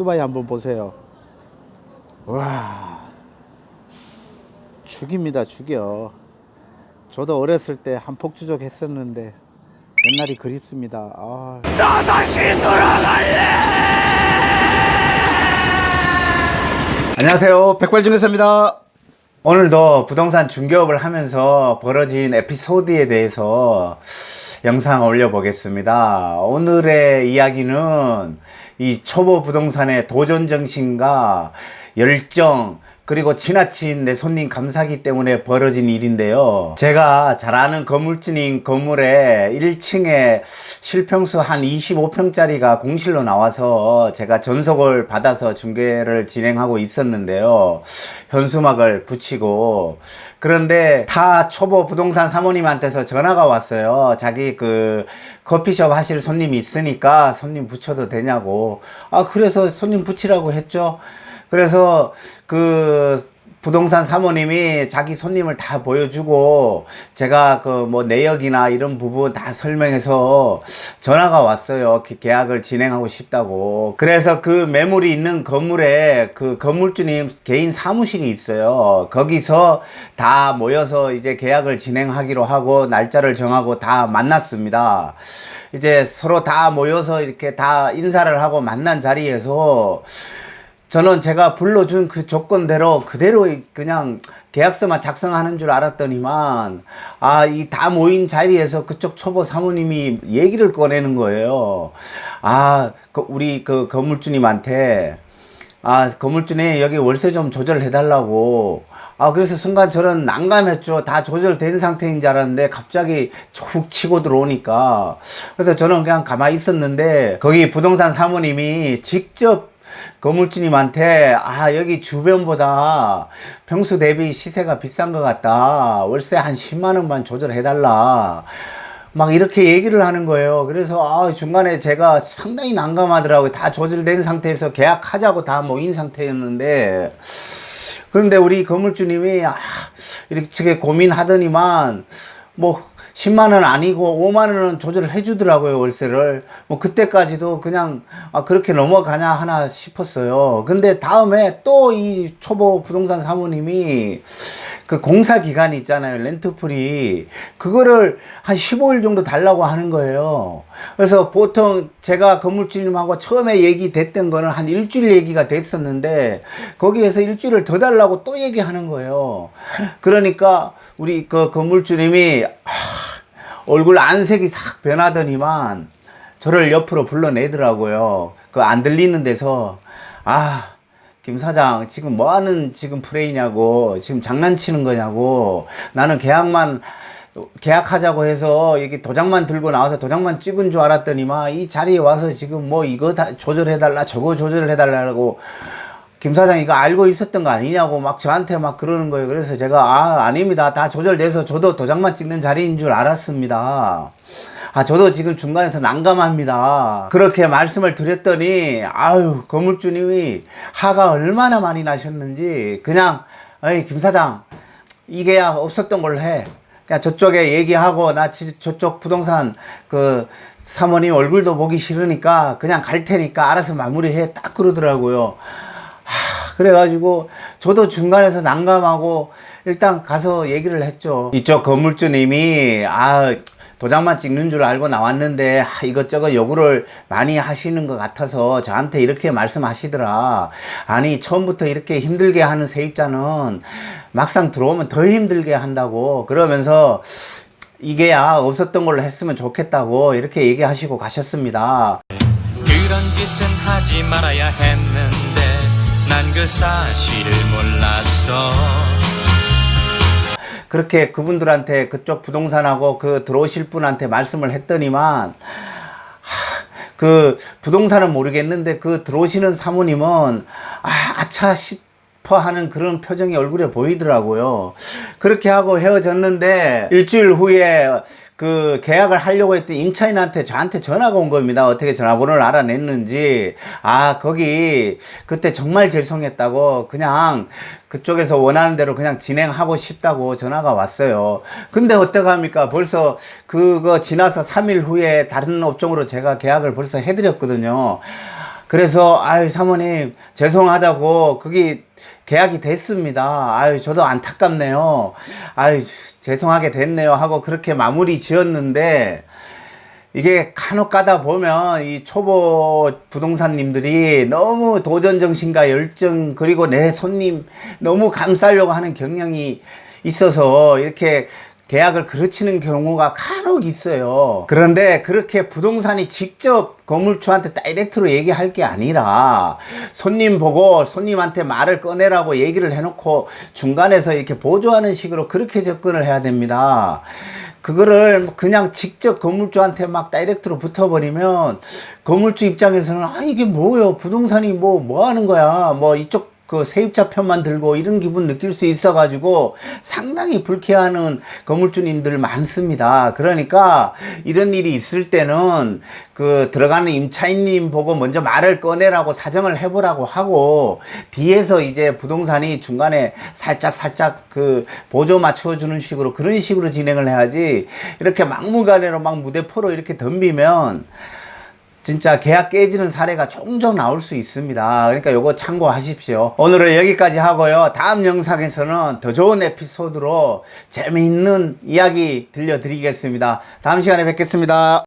오토바이 한번 보세요. 와 죽입니다 죽여. 저도 어렸을 때 한 폭주족 했었는데 옛날이 그립습니다. 아. 안녕하세요. 백발중에서입니다. 오늘도 부동산 중개업을 하면서 벌어진 에피소드에 대해서 영상 올려보겠습니다. 오늘의 이야기는 이 초보 부동산의 도전 정신과 열정, 그리고 지나친 내 손님 감사기 때문에 벌어진 일인데요. 제가 잘 아는 건물주님 건물에 1층에 실평수 한 25평짜리가 공실로 나와서 제가 전속을 받아서 중개를 진행하고 있었는데요. 현수막을 붙이고 그런데 타 초보 부동산 사모님한테서 전화가 왔어요. 자기 그 커피숍 하실 손님이 있으니까 손님 붙여도 되냐고. 아, 그래서 손님 붙이라고 했죠. 그래서 그 부동산 사모님이 자기 손님을 다 보여주고 제가 그 뭐 내역이나 이런 부분 다 설명해서 전화가 왔어요. 기- 계약을 진행하고 싶다고. 그래서 그 매물이 있는 건물에 그 건물주님 개인 사무실이 있어요. 거기서 다 모여서 이제 계약을 진행하기로 하고 날짜를 정하고 다 만났습니다. 이제 서로 다 모여서 이렇게 다 인사를 하고 만난 자리에서 저는 제가 불러준 그 조건대로 그대로 그냥 계약서만 작성하는 줄 알았더니만 아 이 다 모인 자리에서 그쪽 초보 사모님이 얘기를 꺼내는 거예요. 아 그 우리 그 건물주님한테 아 건물주님 여기 월세 좀 조절해 달라고. 아 그래서 순간 저는 난감했죠. 다 조절된 상태인 줄 알았는데 갑자기 툭 치고 들어오니까. 그래서 저는 그냥 가만히 있었는데 거기 부동산 사모님이 직접 건물주님한테 아 여기 주변보다 평수 대비 시세가 비싼 것 같다. 월세 한 10만 원만 조절해 달라. 막 이렇게 얘기를 하는 거예요. 그래서 아 중간에 제가 상당히 난감하더라고요. 다 조절된 상태에서 계약하자고 다 모인 상태였는데. 그런데 우리 건물주님이 아, 이렇게 고민하더니만 뭐 10만 원 아니고 5만 원은 조절을 해주더라고요 월세를. 뭐 그때까지도 그냥 아 그렇게 넘어가냐 하나 싶었어요. 근데 다음에 또 이 초보 부동산 사모님이 그 공사 기간이 있잖아요 렌트풀이. 그거를 한 15일 정도 달라고 하는 거예요. 그래서 보통 제가 건물주님하고 처음에 얘기 됐던 거는 한 일주일 얘기가 됐었는데 거기에서 일주일을 더 달라고 또 얘기하는 거예요. 그러니까 우리 그 건물주님이 아, 얼굴 안색이 싹 변하더니만 저를 옆으로 불러내더라고요. 그 안 들리는 데서 아, 김 사장 지금 뭐 하는 지금 플레이냐고 지금 장난치는 거냐고 나는 계약만 계약하자고 해서 여기 도장만 들고 나와서 도장만 찍은 줄 알았더니만 이 자리에 와서 지금 뭐 이거 다 조절해달라 저거 조절해달라고 김 사장 이거 알고 있었던 거 아니냐고 막 저한테 막 그러는 거예요. 그래서 제가 아 아닙니다. 다 조절돼서 저도 도장만 찍는 자리인 줄 알았습니다. 아 저도 지금 중간에서 난감합니다. 그렇게 말씀을 드렸더니 아유 건물주님이 화가 얼마나 많이 나셨는지 그냥 어이 김 사장 이게야 없었던 걸로 해. 그냥 저쪽에 얘기하고 나 지- 저쪽 부동산 그 사모님 얼굴도 보기 싫으니까 그냥 갈 테니까 알아서 마무리해 딱 그러더라고요. 하, 그래가지고 저도 중간에서 난감하고 일단 가서 얘기를 했죠. 이쪽 건물주님이 아 도장만 찍는 줄 알고 나왔는데 아, 이것저것 요구를 많이 하시는 것 같아서 저한테 이렇게 말씀하시더라. 아니 처음부터 이렇게 힘들게 하는 세입자는 막상 들어오면 더 힘들게 한다고 그러면서 이게야 없었던 걸로 했으면 좋겠다고 이렇게 얘기하시고 가셨습니다. 그런 짓은 하지 말아야 했는데 난 그 사실을 몰랐어 그렇게 그분들한테 그쪽 부동산하고 그 들어오실 분한테 말씀을 했더니만 하, 그 부동산은 모르겠는데 그 들어오시는 사모님은 아 아차 싶어 하는 그런 표정이 얼굴에 보이더라고요. 그렇게 하고 헤어졌는데 일주일 후에 그 계약을 하려고 했더니 임차인한테 저한테 전화가 온 겁니다. 어떻게 전화번호를 알아냈는지. 아, 거기 그때 정말 죄송했다고 그냥 그쪽에서 원하는 대로 그냥 진행하고 싶다고 전화가 왔어요. 근데 어떡합니까? 벌써 그거 지나서 3일 후에 다른 업종으로 제가 계약을 벌써 해드렸거든요. 그래서 아유 사모님 죄송하다고 그게 계약이 됐습니다. 아유 저도 안타깝네요. 아유 죄송하게 됐네요 하고 그렇게 마무리 지었는데 이게 간혹 가다 보면 이 초보 부동산님들이 너무 도전 정신과 열정 그리고 내 손님 너무 감싸려고 하는 경향이 있어서 이렇게 계약을 그르치는 경우가 간혹 있어요. 그런데 그렇게 부동산이 직접 건물주한테 다이렉트로 얘기할 게 아니라 손님 보고 손님한테 말을 꺼내라고 얘기를 해놓고 중간에서 이렇게 보조하는 식으로 그렇게 접근을 해야 됩니다. 그거를 그냥 직접 건물주한테 막 다이렉트로 붙어버리면 건물주 입장에서는 아 이게 뭐예요 부동산이 뭐 뭐 하는 거야 뭐 이쪽 그 세입자 편만 들고 이런 기분 느낄 수 있어 가지고 상당히 불쾌하는 건물주님들 많습니다. 그러니까 이런 일이 있을 때는 그 들어가는 임차인님 보고 먼저 말을 꺼내라고 사정을 해보라고 하고 뒤에서 이제 부동산이 중간에 살짝 살짝 그 보조 맞춰주는 식으로 그런 식으로 진행을 해야지 이렇게 막무가내로 막 무대포로 이렇게 덤비면 진짜 계약 깨지는 사례가 종종 나올 수 있습니다. 그러니까 요거 참고하십시오. 오늘은 여기까지 하고요. 다음 영상에서는 더 좋은 에피소드로 재미있는 이야기 들려드리겠습니다. 다음 시간에 뵙겠습니다.